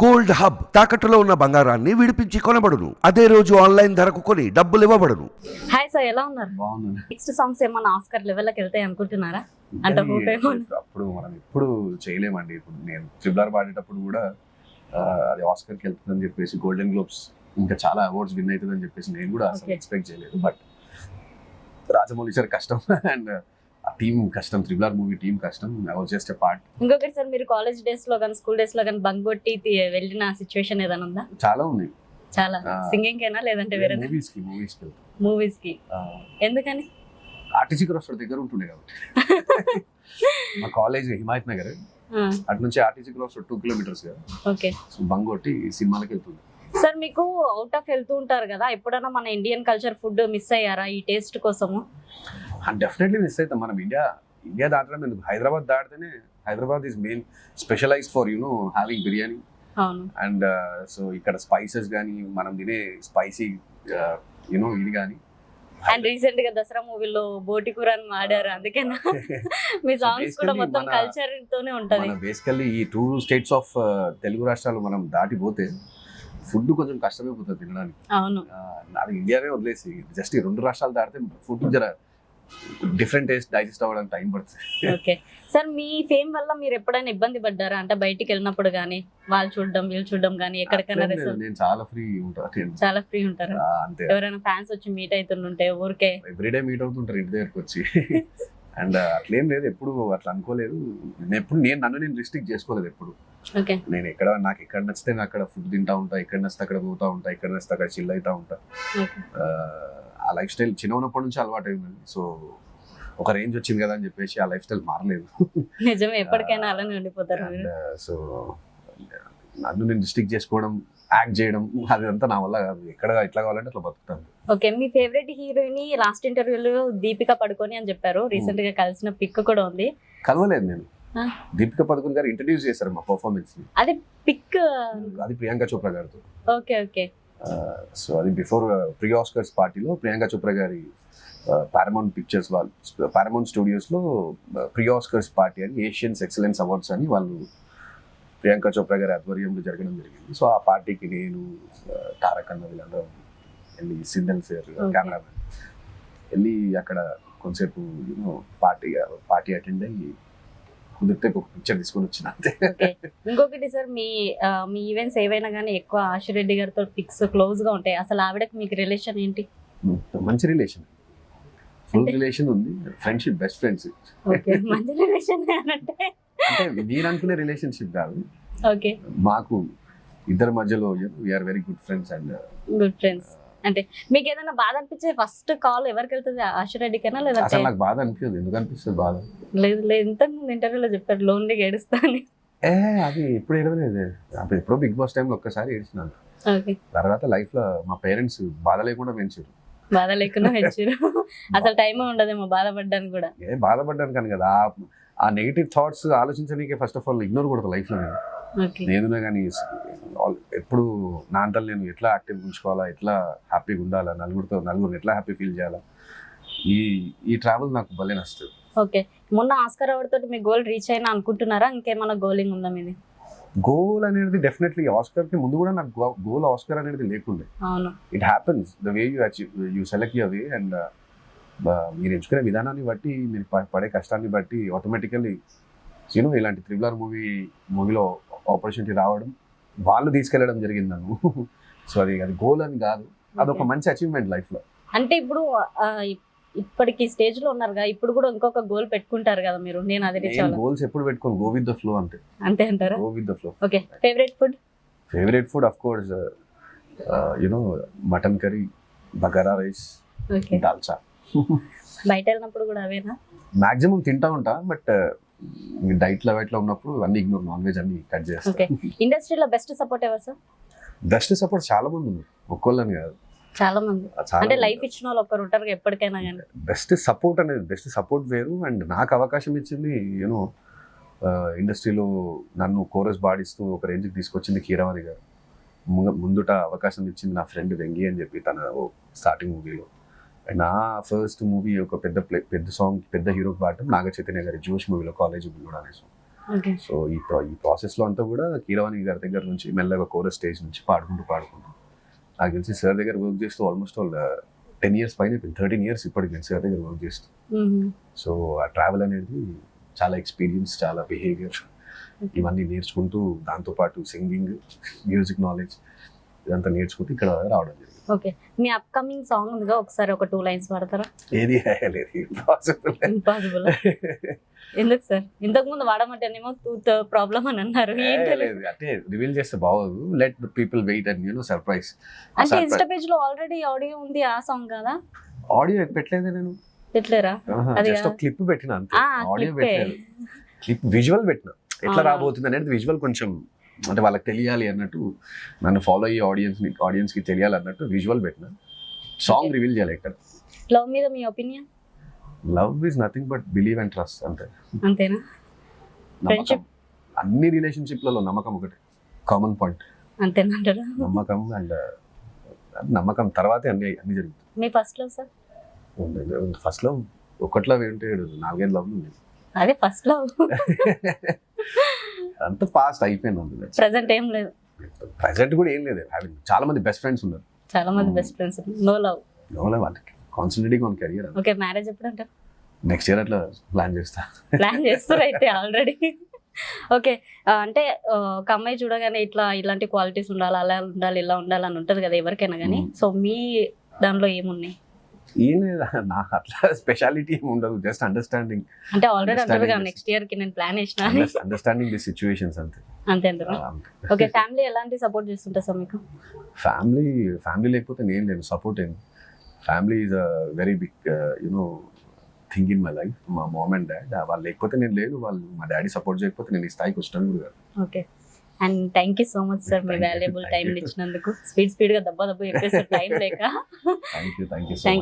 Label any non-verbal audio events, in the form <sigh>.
Gold hub తాకట్టులో ఉన్న బంగారాన్ని విడిపించి కొనబడును. అదే రోజు ఆన్లైన్ ధరకు కొని డబ్బులు ఇవ్వబడును. హాయ్ సార్ ఎలా ఉన్నారు? బాగుంది నెక్స్ట్ సాంగ్స్ ఏమన్నా ఆస్కర్ లెవెల్కి వెళ్తాయి అనుకుంటున్నారా? ఉంది. అప్పుడు మనం ఎప్పుడు చేయలేమండి. ఇప్పుడు నేను ట్రిబులర్ పాడేటప్పుడు కూడా అది ఆస్కర్కి వెళ్తుందని చెప్పేసి గోల్డెన్ గ్లోబ్స్ ఇంకా చాలా అవార్డ్స్ విన్ అవుతుందని చెప్పేసి నేను కూడా అసలు. ఎక్స్పెక్ట్ చేయలేదు. బట్ రాజమౌళి సార్ కష్టం. <laughs> అండ్ ఆ టీం కష్టం త్రిబులర్ మూవీ టీం కష్టం. I was just a part ఇంకొకటి సార్ మీరు కాలేజ్ డేస్లో కానీ స్కూల్ డేస్లో కానీ బంక్ కొట్టి తీ- వెళ్ళిన సిచ్యువేషన్ ఏదైనా ఉందా? చాలా ఉన్నాయి. చాలా. సింగింగ్ అయినా లేదంటే వేరే మూవీస్కి మూవీస్కి మూవీస్కి. ఎందుకని? ఆర్టీసీ క్రాస్ రోడ్ దగ్గర ఉంటుండే కాబట్టి. <laughs> మా కాలేజ్ హిమాయత్ నగర్. అటు నుంచి RTC cross road two kilometers కదా. ఓకే. సో బంగ్ కొట్టి సినిమాలకి వెళ్తుంది సార్ మీకు అవుట్ ఆఫ్ వెళ్తూ ఉంటారు కదా ఎప్పుడైనా మన ఇండియన్ కల్చర్ ఫుడ్ మిస్ అయ్యారా ఈ టేస్ట్ కోసము? డెఫినెట్లీ మిస్ అవుతాం మనం ఇండియా ఇండియా దాటడం ఎందుకు? Hyderabad దాటితేనే Hyderabad is main specialized for you know having biryani. And so ఇక్కడ స్పైసెస్ కానీ మనం తినే స్పైసీ యూనో ఇది కానీ అండ్ రీసెంట్గా దసరా మూవీలో బోటి కూర అని మాడారు అందుకేనా <laughs> మీ సాంగ్స్ కూడా మొత్తం కల్చర్ తోనే ఉంటది. బేసికల్లీ ఈ టూ స్టేట్స్ ఆఫ్ తెలుగు రాష్ట్రాలు మనం దాటిపోతే ఫుడ్ కొంచెం కష్టమైపోతుంది తినడానికి. అవును. అది ఇండియానే వదిలేసి జస్ట్ ఈ రెండు రాష్ట్రాలు దాటితే ఫుడ్ జర డిఫరెంట్ టేస్ట్ డైజెస్ట్ అవ్వడానికి టైం పడుతుంది. ఓకే. సార్ మీ ఫేమ్ వల్ల మీరు ఎప్పుడైనా ఇబ్బంది పడ్డారా? అంటే బయటికి వెళ్ళినప్పుడు కానీ వాళ్ళు చూడడం వీళ్ళు చూడడం కానీ ఎక్కడికైనా నేను చాలా ఫ్రీ ఉంటాను చాలా ఫ్రీ ఉంటారు? ఎవరైనా ఫ్యాన్స్ వచ్చి మీట్ అవుతుంటే ఊరికే? ఎవ్రీడే మీట్ అవుతుంటారు ఇంటి దగ్గరకు వచ్చి. <laughs> అండ్ అట్లేం లేదు. ఎప్పుడు అట్లా అనుకోలేదు. నేను ఎప్పుడు నేను నన్ను నేను రిస్ట్రిక్ట్ చేసుకోలేదు ఎప్పుడు. ఓకే. నేను ఎక్కడ నాకు ఎక్కడ నచ్చితే నేను అక్కడ ఫుడ్ తింటా ఉంటా ఎక్కడ నచ్చితే అక్కడ పోతా ఉంటా ఎక్కడ నచ్చితే అక్కడ చిల్ అవుతా ఉంటా. లైఫ్ స్టైల్ చిన్న ఉన్నప్పటి నుంచి అలవాటు అయిందండి సో ఒక రేంజ్ వచ్చింది కదా అని చెప్పేసి ఆ లైఫ్ స్టైల్ మారలేదు. నిజమే ఎప్పటికైనా అలానే ఉండిపోతారు సో నన్ను నేను రిస్ట్రిక్ట్ చేసుకోవడం యాక్ట్ చేయడం అదంతా నా వల్ల కాదు. ఎక్కడ ఎట్లా కావాలంటే అట్లా బతుకుతాను. ఓకే మీ ఫేవరెట్ హీరోయిన్ లాస్ట్ ఇంటర్వ్యూలో దీపిక పడుకొని అని చెప్పారు. రీసెంట్గా కలిసిన పిక్ కూడా ఉంది. కలవలేదు నేను. దీపిక పదుకున్ గారు ఇంట్రడ్యూస్ చేశారు మా పర్ఫార్మెన్స్ని. అది పిక్ అది ప్రియాంక చోప్రా గారితో. Okay okay. సో అది బిఫోర్ ప్రీ ఆస్కర్స్ పార్టీలో ప్రియాంక చోప్రా గారి పారమౌంట్ పిక్చర్స్ వాళ్ళు పారమౌంట్ స్టూడియోస్లో ప్రీ ఆస్కర్స్ పార్టీ అని ఏషియన్స్ ఎక్సలెన్స్ అవార్డ్స్ అని వాళ్ళు ప్రియాంక చోప్రా గారి ఆధ్వర్యంలో జరగడం జరిగింది సో ఆ పార్టీకి నేను ఆ, తారక్ అన్న వీళ్ళందరం వెళ్ళి సిందల్ సార్. కెమెరామెన్ వెళ్ళి అక్కడ కొంతసేపు యూనో పార్టీ పార్టీ అటెండ్ అయ్యి కుదిరితే ఒక పిక్చర్ తీసుకొని వచ్చిన అంతే. ఇంకొకటి సార్ మీ మీ ఈవెంట్స్ ఏవైనా కానీ ఎక్కువ ఆశురెడ్డి గారితో పిక్స్ క్లోజ్గా ఉంటాయి. అసలు ఆవిడకి మీకు రిలేషన్ ఏంటి? మంచి రిలేషన్ ఫుల్ రిలేషన్ ఉంది. Friendship best friends okay. మంచి రిలేషన్ అంటే అంటే మీరు అనుకునే రిలేషన్షిప్ కాదు. ఓకే. మాకు ఇద్దరి మధ్యలో we are very good friends and good friends అంటే మీకు ఏదైనా బాధ అనిపించే ఫస్ట్ కాల్ ఎవరికి వెళ్తుంది ఆశురెడ్డికైనా లేదంటే అసలు నాకు బాధ అనిపించదు ఎందుకు అనిపిస్తుంది బాధ? లేదు లేదు. ఇంతకు ముందు ఇంటర్వ్యూలో చెప్పారు లోన్లీగా ఏడుస్తా అని. ఏ అది ఎప్పుడు ఏడవలేదు. అప్పుడు ఎప్పుడో బిగ్ బాస్ టైంలో ఒక్కసారి ఏడ్చినాను తర్వాత లైఫ్లో మా పేరెంట్స్ బాధ లేకుండా పెంచారు. బాధ లేకుండా పెంచారు. అసలు టైం ఉండదేమో బాధపడ్డానికి కూడా. ఏ బాధపడ్డాను కానీ కదా ఆ- నెగిటివ్ థాట్స్ ఆలోచించడానికే ఫస్ట్ ఆఫ్ ఆల్ ఇగ్నోర్ కొడతా లైఫ్లో నేను కానీ ఎప్పుడు నా అంతలు నేను ఎట్లా యాక్టివ్ ఉంచుకోవాలా ఎట్లా హ్యాపీగా ఉండాలా నలుగురితో నలుగురిని ఎట్లా హ్యాపీ ఫీల్ చేయాలా? ఈ ఈ ట్రావెల్ నాకు భలే నచ్చుతుంది. ఓకే. మొన్న ఆస్కర్ అవార్డ్ తోటి మీ గోల్ రీచ్ అయినా అనుకుంటున్నారా? ఇంకేమైనా గోలింగ్ ఉందా మీది? గోల్ అనేది డెఫినెట్లీ ఆస్కర్కి ముందు కూడా నాకు గోల్ ఆస్కర్ అనేది లేకుండే. It happens the way you achieve you select your way and మీరు ఎంచుకునే విధానాన్ని బట్టి మీరు పడే కష్టాన్ని బట్టి ఆటోమేటికల్లీ యూనో ఇలాంటి త్రిబులర్ మూవీ మూవీలో ఆపర్చునిటీ రావడం వాళ్ళు తీసుకెళ్ళడం జరిగింది నన్ను. <laughs> సో అది అది గోల్ అని కాదు. అదొక మంచి అచీవ్మెంట్ లైఫ్లో. అంటే ఇప్పుడు ఇప్పటికి స్టేజ్లో ఉన్నారుగా ఇప్పుడు కూడా ఇంకొక గోల్ పెట్టుకుంటారు కదా మీరు. నేను అది గోల్స్ ఎప్పుడు పెట్టుకోను? గో విత్ ద ఫ్లో అంతే అంతే అంటారా? Go with the flow okay favourite food favourite food of course you know mutton curry bagara rice dalcha బయట వెళ్ళినప్పుడు కూడా అవేనా? మాక్సిమం తింటా ఉంటా బట్ డైట్లో లో ఉన్నప్పుడు అన్ని ఇగ్నోర్ నాన్ వెజ్ అన్ని కట్ చేస్తా. ఓకే. ఇండస్ట్రీలో బెస్ట్ సపోర్ట్ ఎవరు సార్? బెస్ట్ సపోర్ట్ చాలా మంది ఉన్నారు. ఒక్కోళ్ళని కాదు. చాలా మంది. అంటే లైఫ్ ఇచ్చిన వాళ్ళు ఒకరు ఉంటారు ఎప్పటికైనా కానీ. బెస్ట్ సపోర్ట్ అనేది బెస్ట్ సపోర్ట్ వేరు. అండ్ నాకు అవకాశం ఇచ్చింది యూనో ఇండస్ట్రీలో నన్ను కోరస్ బాడిస్తూ ఒక రేంజ్కి తీసుకొచ్చింది కీరవాణి గారు. ముందుట అవకాశం ఇచ్చింది నా ఫ్రెండ్ వెంగి అని చెప్పి తన స్టార్టింగ్ మూవీలో. అండ్ నా ఫస్ట్ మూవీ ఒక పెద్ద ప్లే పెద్ద సాంగ్ పెద్ద హీరోకి పాడటం నాగ చైతన్య గారి జోష్ మూవీలో కాలేజ్ కూడా అనే సాంగ్ సో ఈ ప్రా- ఈ ప్రాసెస్లో అంతా కూడా కీరవాణి గారి దగ్గర నుంచి మెల్లగా కోరస్ స్టేజ్ నుంచి పాడుకుంటూ పాడుకుంటూ. నాకు తెలిసి సార్ దగ్గర వర్క్ చేస్తూ ఆల్మోస్ట్ ఆల్ టెన్ ఇయర్స్ పైన థర్టీన్ ఇయర్స్ ఇప్పటికి నేను సార్ దగ్గర వర్క్ చేస్తూ. సో ఆ ట్రావెల్ అనేది చాలా ఎక్స్పీరియన్స్ చాలా బిహేవియర్ ఇవన్నీ నేర్చుకుంటూ దాంతోపాటు సింగింగ్ మ్యూజిక్ నాలెడ్జ్ ఇదంతా నేర్చుకుంటూ ఇక్కడ రావడం జరిగింది. ఓకే. మీ అప్కమింగ్ సాంగ్ ఉందిగా ఒకసారి ఒక టూ లైన్స్ పాడతారా? ఏది లేదు పాసిబుల్ ఇంపాసిబుల్ ఎందుకు సార్? ఇంతకు ముందు వాడమంటేనేమో టూత్ ప్రాబ్లం అని అన్నారు. అంటే రివీల్ చేస్తే బాగోదు. Let the people wait and you know surprise అంటే ఇన్స్టా పేజ్లో ఆల్రెడీ ఆడియో ఉంది ఆ సాంగ్ కదా? ఆడియో పెట్టలేదు నేను? పెట్టలేరా? అది జస్ట్. క్లిప్ పెట్టిన అంతే. ఆడియో పెట్టలేదు. క్లిప్ విజువల్ పెట్టిన. ఎట్లా. రాబోతుంది అనేది విజువల్ కొంచెం అంటే వాళ్ళకి తెలియాలి అన్నట్టు నన్ను ఫాలో అయ్యే ఆడియన్స్ ఆడియన్స్కి తెలియాలి అన్నట్టు విజువల్ పెట్టిన. సాంగ్. రివీల్ చేయాలి ఇక్కడ. లవ్ మీద మీ opinion love is nothing but believe and trust అంతే. అంతేనా? Friendship. అన్ని రిలేషన్షిప్లలో నమ్మకం ఒకటి. కామన్ పాయింట్ అంతేనా అంటారా నమ్మకం అండ్ నమ్మకం. తర్వాతే అన్ని అన్ని జరుగుతాయి. మీ ఫస్ట్ లవ్ సార్ ఫస్ట్లో ఒక్కట్లో ఏంటి నాలుగైదు లవ్లు ఉన్నాయి అదే ఫస్ట్ లవ్ <laughs> అంత ఫాస్ట్ అయిపోయింది అందులో ప్రెసెంట్ ఏం లేదు. ప్రజెంట్ కూడా ఏం లేదు. చాలా మంది బెస్ట్ ఫ్రెండ్స్ ఉన్నారు. చాలా మంది Hmm. Best friends no love నోలే వాళ్ళకి concentrating on career okay marriage ఎప్పుడు అంటారు నెక్స్ట్ ఇయర్ అట్లా ప్లాన్ చేస్తా. ప్లాన్ చేస్తారు అయితే ఆల్రెడీ ఓకే అంటే ఒక అమ్మాయి చూడగానే ఇట్లా ఇలాంటి క్వాలిటీస్ ఉండాలి అలా ఉండాలి ఇలా ఉండాలి అని ఉంటుంది కదా ఎవరికైనా కానీ. Hmm. సో మీ దానిలో ఏమున్నాయి? ఏం లేదు నాకు అట్లా స్పెషాలిటీ ఏమి ఉండదు జస్ట్ అండర్స్టాండింగ్ అంటే ఆల్రెడీ అంటారు కదా Understanding. నెక్స్ట్ ఇయర్కి నేను ప్లాన్ అని. అండర్స్టాండింగ్ ది సిచ్యువేషన్స్ అంతే అంతే ఓకే ఫ్యామిలీ ఎలాంటి సపోర్ట్ చేస్తుంటారు సార్ మీకు ఫ్యామిలీ ఫ్యామిలీ లేకపోతే నేను లేను సపోర్ట్ ఏంటి family is a very big you know thing in my life మా మామ్ అండ్ డాడ్ వాళ్ళు లేకపోతే నేను లేను వాళ్ళు మా డాడీ సపోర్ట్ చేయకపోతే నేను ఈ స్థాయికి వచ్చాను కూడా. Okay and thank you so much sir me. Valuable time. ఇచ్చినందుకు స్పీడ్ స్పీడ్గా దెబ్బ దెబ్బ చెప్పేసి టైం లేక థ్యాంక్ యూ థ్యాంక్ యూ